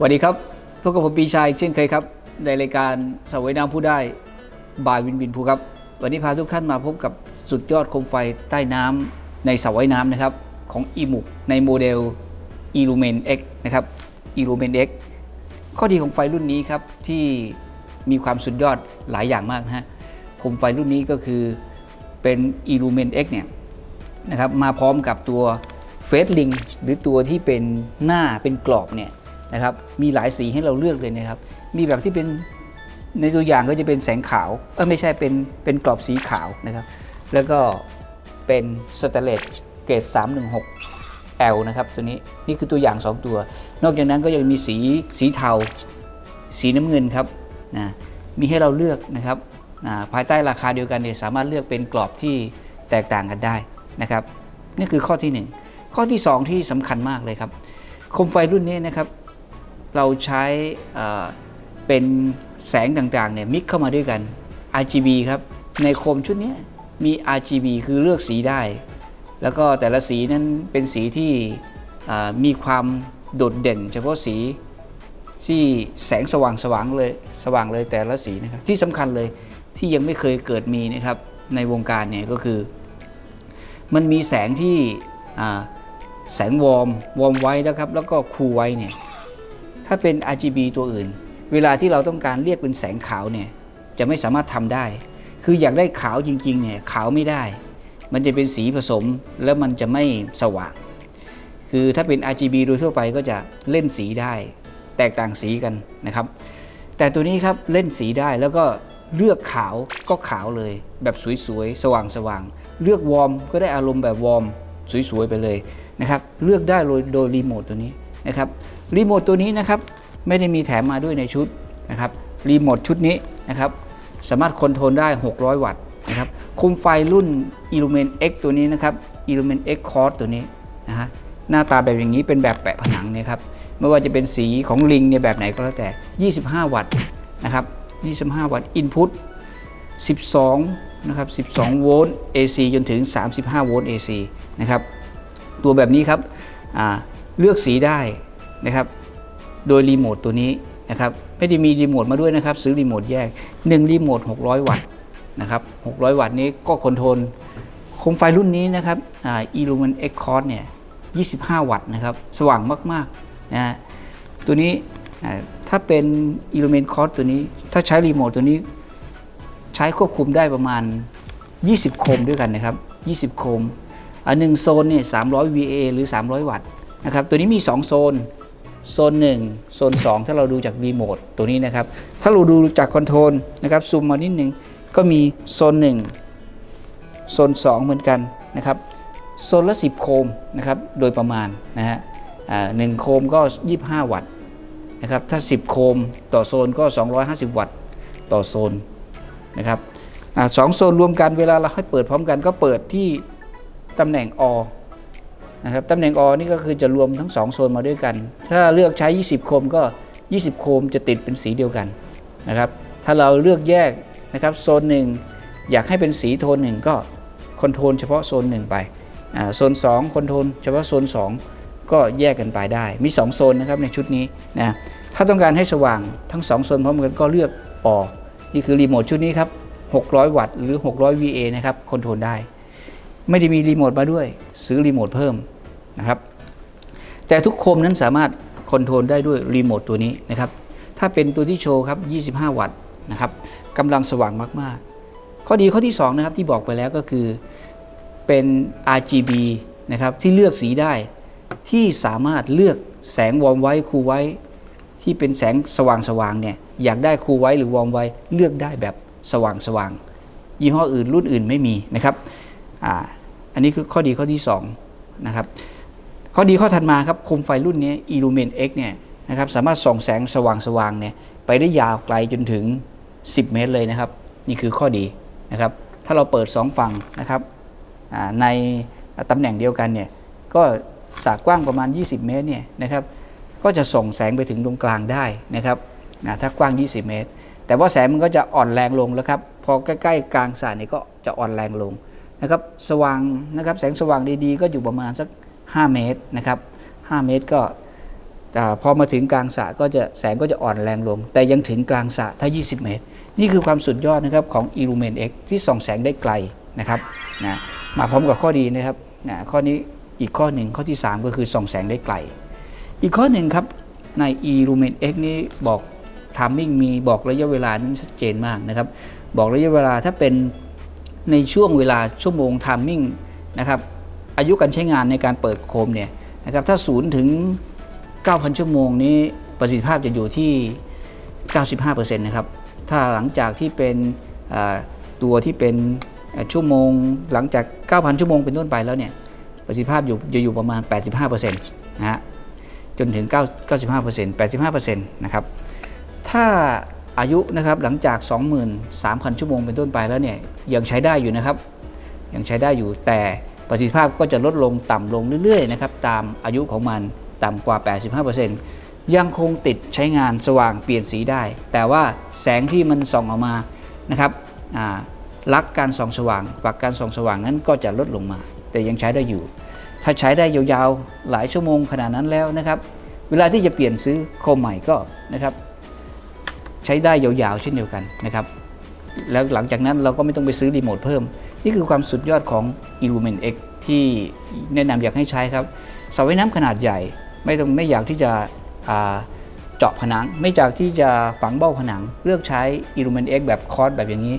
สวัสดีครับพบกับผมปีชายเช่นเคยครับ ในรายการสวยน้ำผู้ได้บายวินวินภูครับ วันนี้พาทุกท่านมาพบกับสุดยอดโคมไฟใต้น้ำในสระว่ายน้ำนะครับ ของอีมุกในโมเดล i l l u m i n X นะครับ i l l u m i n X ข้อดีของไฟรุ่นนี้ครับ ที่มีความสุดยอดหลายอย่างมากนะฮะโคมไฟรุ่นนี้ก็คือเป็น i l l u m i n X เนี่ยนะครับมาพร้อมกับตัวเฟสลิงหรือตัวที่เป็นหน้าเป็นกรอบเนี่ย นะครับมีหลายสีให้เราเลือกเลยนะครับมีแบบที่เป็นในตัวอย่างก็จะเป็นแสงขาวเออไม่ใช่เป็นเป็นกรอบสีขาวนะครับ แล้วก็เป็นสแตเลสเกรด 316 L นะครับตัวนี้นี่คือตัวอย่าง 2 ตัว นอกจากนั้นก็ยังมีสีสีเทา สีน้ำเงินครับนะมีให้เราเลือกนะครับอ่าภายใต้ราคาเดียวกันเนี่ยสามารถเลือกเป็นกรอบที่แตกต่างกันได้นะครับ นี่คือข้อที่ 1 ข้อที่ 2 ที่สำคัญมากเลยครับโคมไฟรุ่นนี้นะครับ เราใช้เป็นแสงต่างๆเนี่ยมิกเข้ามาด้วยกัน RGB ครับ ในโคมชุดนี้มี RGB คือเลือกสีได้ แล้วก็แต่ละสีนั้นเป็นสีที่มีความโดดเด่น เฉพาะสีที่แสงสว่างสว่างเลยสว่างเลยแต่ละสีนะครับที่สำคัญเลยที่ยังไม่เคยเกิดมีนะครับในวงการเนี่ยก็คือ มันมีแสงที่แสงวอร์มวอร์มไว้นะครับ แล้วก็คูลไว้เนี่ย ถ้าเป็น RGB ตัวอื่น เวลาที่เราต้องการเรียกเป็นแสงขาวเนี่ยจะไม่สามารถทำได้ คืออยากได้ขาวจริงๆเนี่ยขาวไม่ได้ มันจะเป็นสีผสมแล้วมันจะไม่สว่าง คือถ้าเป็น RGB โดยทั่วไปก็จะเล่นสีได้ แตกต่างสีกันนะครับ แต่ตัวนี้ครับเล่นสีได้แล้วก็เลือกขาวก็ขาวเลย แบบสวยๆ สว่างๆ เลือกวอร์มก็ได้อารมณ์แบบวอร์มสวยๆ ไปเลยนะครับ เลือกได้โดยโดยรีโมทตัวนี้ นะครับรีโมทตัวนี้นะครับไม่ได้มีแถมมาด้วยในชุดนะครับรีโมทชุดนี้นะครับสามารถคอนโทรลได้ 600 วัตต์นะครับโคมไฟรุ่น Illumin X ตัวนี้นะครับ Illumin X Core ตัวนี้นะฮะหน้าตาแบบอย่างนี้เป็นแบบแปะผนังเนี่ยครับไม่ว่าจะเป็นสีของลิงเนี่ยแบบไหนก็แล้วแต่ 25 วัตต์นะครับ25 วัตต์ Input 12นะครับ12 โวลต์ AC จนถึง 35 โวลต์ AC นะครับตัวแบบนี้ครับ เลือกสีได้นะครับ โดยรีโมทตัวนี้นะครับ ไม่ได้มีรีโมทมาด้วยนะครับ ซื้อรีโมทแยก 1 รีโมท 600 วัตต์นะครับ 600 วัตต์นี้ก็คอนโทรลโคมไฟรุ่นนี้นะครับอ่า Illumin X Core เนี่ย 25 วัตต์นะครับ สว่างมากๆนะตัวนี้ถ้าเป็น Illumin Core ตัวนี้ ถ้าใช้รีโมทตัวนี้ ใช้ควบคุมได้ประมาณ 20 โคมด้วยกันนะครับ 20 โคมอันหนึ่งโซนเนี่ย300 VA หรือ 300 วัตต์ นะครับตัวนี้มี 2 โซน โซน 1 โซน 2 ถ้าเราดูจากรีโมทตัวนี้นะครับ ถ้าเราดูจากคอนโทรลนะครับซูมมานิดหนึ่งก็มีโซน 1 โซน 2 เหมือนกันนะครับโซนละ 10 โคมนะครับโดยประมาณนะฮะหนึ่งโคมก็ 25 วัตต์นะครับถ้า 10 โคมต่อโซนก็ 250 วัตต์ต่อโซนนะครับอสองโซนรวมกันเวลาเราให้เปิดพร้อมกันก็เปิดที่ตำแหน่งอ นะครับตำแหน่งอนี่ก็คือจะรวมทั้ง 2 โซนมาด้วยกัน ถ้าเลือกใช้ 20 โคมก็ 20 โคมจะติดเป็นสีเดียวกันนะครับถ้าเราเลือกแยกนะครับโซนหนึ่งอยากให้เป็นสีโทนหนึ่งก็คอนโทรลเฉพาะโซนหนึ่งไปโซน 2คอนโทรลเฉพาะโซน 2 ก็แยกกันไปได้มี 2 โซนนะครับในชุดนี้นะถ้าต้องการให้สว่างทั้ง 2 โซนพร้อมกันก็เลือกอนี่คือรีโมทชุดนี้ครับ 600 วัตต์หรือ 600 VA นะครับคอนโทรลได้ ไม่ได้มีรีโมทมาด้วย ซื้อรีโมทเพิ่มนะครับ แต่ทุกโคมนั้นสามารถคอนโทรลได้ด้วยรีโมทตัวนี้นะครับ ถ้าเป็นตัวที่โชว์ครับ 25 วัตต์นะครับกำลังสว่างมาก ๆ ข้อดีข้อที่ 2 นะครับที่บอกไปแล้วก็คือเป็น RGB นะครับที่เลือกสีได้ที่สามารถเลือกแสงวอร์มไว้คูไว้ ที่เป็นแสงสว่างๆเนี่ยอยากได้คูไว้หรือวอร์มไว้เลือกได้แบบสว่างสว่างๆยี่ห้ออื่นรุ่นอื่นไม่มีนะครับ อันนี้คือข้อดีข้อที่2นะครับข้อดีข้อถัดมาครับโคมไฟรุ่นนี้ Illumin X เนี่ยนะครับสามารถส่องแสงสว่างสว่างๆเนี่ยไปได้ยาวไกลจนถึง 10 เมตรเลยนะครับ นี่คือข้อดีนะครับถ้าเราเปิด 2 ฝั่งนะครับในตำแหน่งเดียวกันเนี่ยก็สากกว้างประมาณ 20 เมตรเนี่ยนะครับก็จะส่งแสงไปถึงตรงกลางได้นะครับนะถ้ากว้าง 20 เมตร แต่ว่าแสงมันก็จะอ่อนแรงลงแล้วครับ พอใกล้ๆกลางสายนี่ก็จะอ่อนแรงลง นะครับสว่างนะครับแสงสว่างดีๆ ก็อยู่ประมาณสัก 5 เมตรนะครับ 5 เมตรก็พอมาถึงกลางสระก็จะแสงก็จะอ่อนแรงลง แต่ยังถึงกลางสระถ้า 20 เมตร นี่คือความสุดยอดนะครับของ Illumin X ที่ส่องแสงได้ไกลนะครับนะมาพร้อมกับข้อดีนะครับนะข้อนี้อีกข้อหนึ่งข้อที่ 3 ก็คือส่องแสงได้ไกล อีกข้อหนึ่งครับใน Illumin X นี้บอกทามมิ่งมีบอกระยะเวลานั้นชัดเจนมากนะครับ บอกระยะเวลาถ้าเป็น ในช่วงเวลาชั่วโมงทามมิ่งนะครับอายุการใช้งานในการเปิดโคมเนี่ยนะครับถ้า0ถึง 9,000 ชั่วโมงนี้ประสิทธิภาพจะอยู่ที่ 95%นะครับถ้าหลังจากที่เป็นตัวที่เป็นชั่วโมงหลังจาก 9,000 ชั่วโมงเป็นต้นไปแล้วเนี่ยประสิทธิภาพอยู่จะอยู่ประมาณ 85%นะฮะจนถึง 9 95% 85%นะครับถ้า อายุนะครับหลังจาก 23,000 ชั่วโมงเป็นต้นไปแล้วเนี่ยยังใช้ได้อยู่นะครับ ยังใช้ได้อยู่แต่ประสิทธิภาพก็จะลดลงต่ำลงเรื่อยๆนะครับตามอายุของมันต่ำกว่า 85%ยังคงติดใช้งานสว่างเปลี่ยนสีได้ แต่ว่าแสงที่มันส่องออกมานะครับอ่าลักการส่องสว่างปักการส่องสว่างนั้นก็จะลดลงมา แต่ยังใช้ได้อยู่ ถ้าใช้ได้ยาวๆหลายชั่วโมงขนาดนั้นแล้วนะครับ เวลาที่จะเปลี่ยนซื้อโคมใหม่ก็นะครับ ใช้ได้ยาวๆเช่นเดียวกันนะครับแล้วหลังจากนั้นเราก็ไม่ต้องไปซื้อรีโมทเพิ่ม นี่คือความสุดยอดของ Illumin X ที่แนะนำอยากให้ใช้ครับสระว่ายน้ำขนาดใหญ่ ไม่ต้องไม่อยากที่จะเจาะผนัง ไม่อยากที่จะฝังเบ้าผนัง เลือกใช้ Illumin X แบบคอร์สแบบอย่างนี้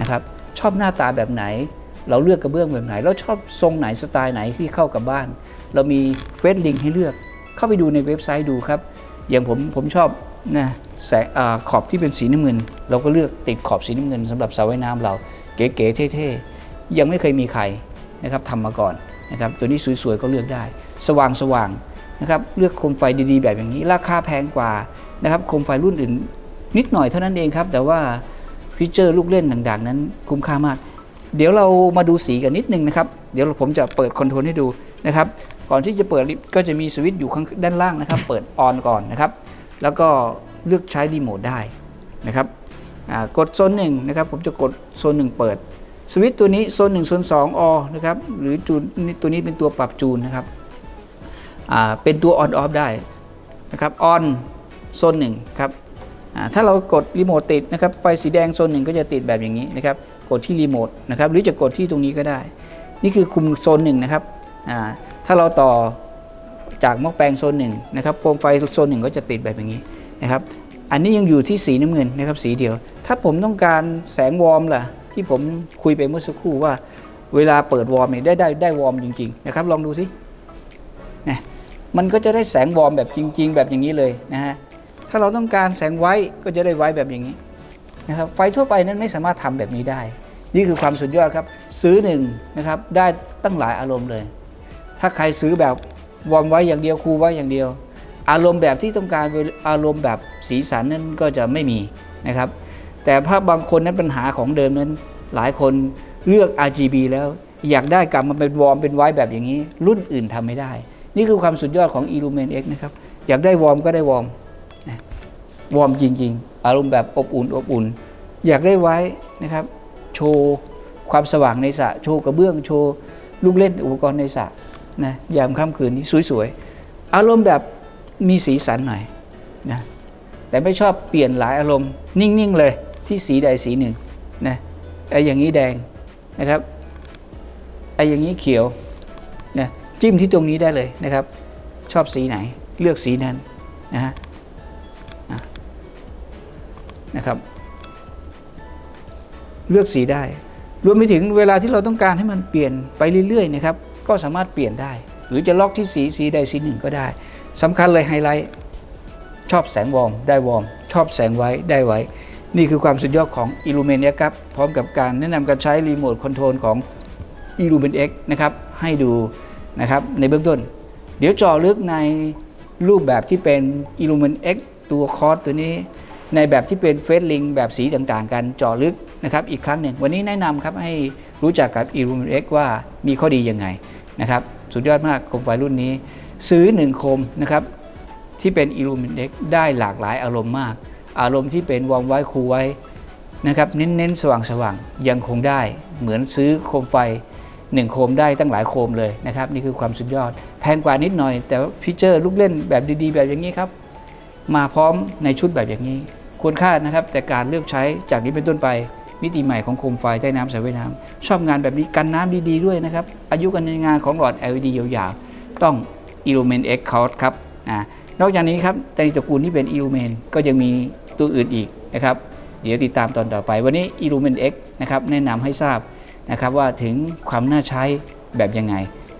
นะครับชอบหน้าตาแบบไหน เราเลือกกระเบื้องแบบไหน เราชอบทรงไหนสไตล์ไหนที่เข้ากับบ้าน เรามีเฟซลิงให้เลือก เข้าไปดูในเว็บไซต์ดูครับ อย่างผมผมชอบนะ แสงอขอบที่เป็นสีน้ำเงิน เราก็เลือกติดขอบสีน้ำเงินสำหรับสระว่ายน้ำเราเก๋ๆเท่ๆยังไม่เคยมีใครนะครับทำมาก่อนนะครับตัวนี้สวยๆก็เลือกได้ สว่างๆนะครับเลือกโคมไฟดีๆ แบบอย่างนี้ราคาแพงกว่านะครับโคมไฟรุ่นอื่น นิดหน่อยเท่านั้นเองครับ แต่ว่าฟีเจอร์ลูกเล่นต่างๆ นั้นคุ้มค่ามาก เดี๋ยวเรามาดูสีกันนิดนึงนะครับเดี๋ยวผมจะเปิดคอนโทรลให้ดูนะครับก่อนที่จะเปิดก็จะมีสวิตช์อยู่ข้างด้านล่างนะครับ เปิดออนก่อนนะครับ แล้วก็ เลือกใช้รีโมทได้นะครับกดโซนหนึ่งนะครับผมจะกดโซนหนึ่งเปิด สวิตตัวนี้โซนหนึ่งโซนสองอนะครับหรือจูนตัวนี้เป็นตัวปรับจูนนะครับเป็นตัวออนออฟได้นะครับออนโซนหนึ่งครับถ้าเรากดรีโมทติดนะครับไฟสีแดงโซนหนึ่งก็จะติดแบบอย่างนี้นะครับกดที่รีโมทนะครับหรือจะกดที่ตรงนี้ก็ได้ นี่คือคุมโซนหนึ่งนะครับถ้าเราต่อจากหม้อแปลงโซนหนึ่งนะครับโคมไฟโซนหนึ่งก็จะติดแบบอย่างนี้ นะครับอันนี้ยังอยู่ที่สีน้ำเงินนะครับสีเดียว ถ้าผมต้องการแสงวอร์มล่ะที่ผมคุยไปเมื่อสักครู่ว่า เวลาเปิดวอร์มเนี่ยได้ได้ได้วอร์มจริงๆนะครับลองดูสินะมันก็จะได้แสงวอร์มแบบจริง ๆ แบบอย่างนี้เลยนะฮะถ้าเราต้องการแสงไว้ก็จะได้ไว้แบบอย่างนี้นะครับไฟทั่วไปนั้นไม่สามารถทำแบบนี้ได้ นี่คือความสุดยอดครับซื้อหนึ่งนะครับได้ตั้งหลายอารมณ์เลย ถ้าใครซื้อแบบวอร์มไว้อย่างเดียวคูลไว้อย่างเดียว อารมณ์แบบที่ต้องการอารมณ์แบบสีสันนั้นก็จะไม่มีนะครับ แต่ถ้าบางคนนั้นปัญหาของเดิมนั้น หลายคนเลือก RGB แล้วอยากได้กลับมาเป็นวอร์มเป็นไว้แบบอย่างนี้ รุ่นอื่นทำไม่ได้ นี่คือความสุดยอดของ Illumin X นะครับ อยากได้วอร์มก็ได้วอร์มวอร์มจริง ๆ อารมณ์แบบอบอุ่นอบอุ่น อยากได้ไว้นะครับ โชว์ความสว่างในสระโชว์กระเบื้องโชว์ลูกเล่นอุปกรณ์ในสระนะยามค่ำคืนนี้สวยๆ อารมณ์แบบ มีสีสันหน่อยนะแต่ไม่ชอบเปลี่ยนหลายอารมณ์ นิ่ง ๆ เลยที่สีใดสีหนึ่งนะไอ้อย่างนี้แดงนะครับไอ้อย่างนี้เขียวนะจิ้มที่ตรงนี้ได้เลยนะครับ ชอบสีไหนเลือกสีนั้นนะฮะอะนะครับ เลือกสีได้ รวมไปถึงเวลาที่เราต้องการให้มันเปลี่ยนไปเรื่อยๆนะครับ ก็สามารถเปลี่ยนได้ หรือจะล็อกที่สีสีใดสีหนึ่งก็ได้ สำคัญเลยไฮไลท์ชอบแสงวอร์มได้วอร์มชอบแสงไว้ได้ไว้ นี่คือความสุดยอดของ Illumin X ครับ พร้อมกับการแนะนำการใช้รีโมทคอนโทรลของ Illumin X นะครับให้ดูนะครับในเบื้องต้น เดี๋ยวจาะลึกในรูปแบบที่เป็น Illumin X ตัวคอร์สตัวนี้ ในแบบที่เป็นเฟสลิงแบบสีต่างๆ กันจาะลึกนะครับอีกครั้งหนึ่ง วันนี้แนะนำครับให้รู้จักกับ Illumin X ว่ามีข้อดียังไงนะครับสุดยอดมากโคมไฟรุ่นนี้ ซื้อ1โคมนะครับที่เป็น Illumin X ได้หลากหลายอารมณ์มาก อารมณ์ที่เป็นวอร์มไว้คูไว้นะครับเน้นๆ สว่างๆ ยังคงได้เหมือนซื้อโคมไฟ1โคมได้ตั้งหลายโคมเลยนะครับ นี่คือความสุดยอด แพงกว่านิดหน่อย แต่ว่าฟีเจอร์ลูกเล่นแบบดีๆ แบบอย่างนี้ครับ มาพร้อมในชุดแบบอย่างนี้ ควรค่านะครับ แต่การเลือกใช้จากนี้เป็นต้นไป มิติใหม่ของโคมไฟใต้น้ำสายว่ายน้ำชอบงานแบบนี้กันน้ำดีๆด้วยนะครับอายุการใช้งานของหลอด LED ยาวๆต้อง Illumin X Cloud ครับอ่านอกจากนี้ครับในตระกูลที่เป็น Illumin ก็ยังมีตัวอื่นอีกนะครับ เดี๋ยวติดตามตอนต่อไปวันนี้ Illumin X นะครับแนะนำให้ทราบนะครับว่าถึงความน่าใช้แบบยังไง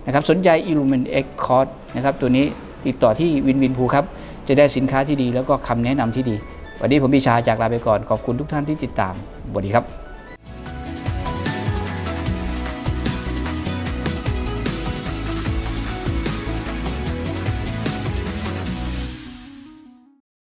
นะครับสนใจ Illumin X Cloud นะครับตัวนี้ติดต่อที่วินวินพูครับ จะได้สินค้าที่ดีแล้วก็คำแนะนำที่ดี วันนี้ผมพิชาจากลาไปก่อน ขอบคุณทุกท่านที่ติดตามสวัสดีครับ